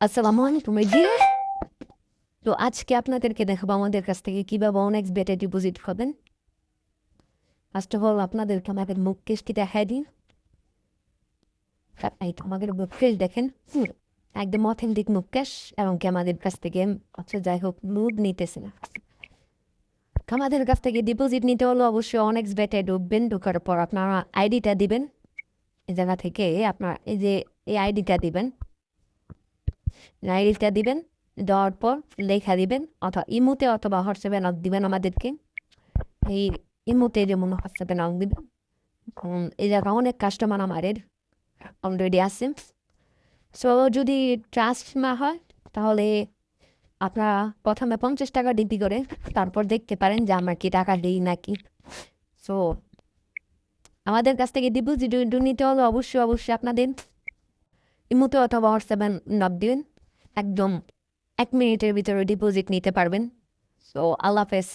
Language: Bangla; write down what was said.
আসসালামু আলাইকুম জি তো আজকে আপনাদেরকে দেখাবো আমাদের কাছ থেকে কীভাবে অনেক বেটে ডিপোজিট করবেন ফার্স্ট অফ অল আপনাদেরকে আমাদের মুখ কেসটি দেখাই দিন এই আমাদের মুখ কেস দেখেন। একদম অথেন্টিক মুখ ক্যাশ এবং কি আমাদের কাছ থেকে আচ্ছা যাই হোক মুড নিতেছে না। আমাদের কাছ থেকে ডিপোজিট নিতে হলে অবশ্যই অনেক বেটে ঢুকবেন, ঢোকার পর আপনারা আইডিটা দিবেন। এই জায়গা থেকে আপনার এই যে এই আইডিটা দিবেন। আইডিটা দিবেন, দেওয়ার পর লেখা দিবেন, অথবা ইমুতে অথবা হোয়াটসঅ্যাপে নক দিবেন আমাদেরকে। এই ইমুতে যেমন হোয়াটসঅ্যাপে নক দিবেন এই জায়গা অনেক কাস্টমার আমাদের অলরেডি আছে। সো যদি ট্রাস্ট না হয়, তাহলে আপনারা প্রথমে পঞ্চাশ টাকা ডিপি করে তারপর দেখতে পারেন যে আমার কি টাকা দিই নাকি। সো আমাদের কাছ থেকে ডিপোজিট নিতে হলে অবশ্যই অবশ্যই আপনাদের ইমুতে অথবা হোয়াটসঅ্যাপে নক দিবেন। একদম এক মিনিটের ভিতরে ডিপোজিট নিতে পারবেন। সো আল্লাহ হাফেজ।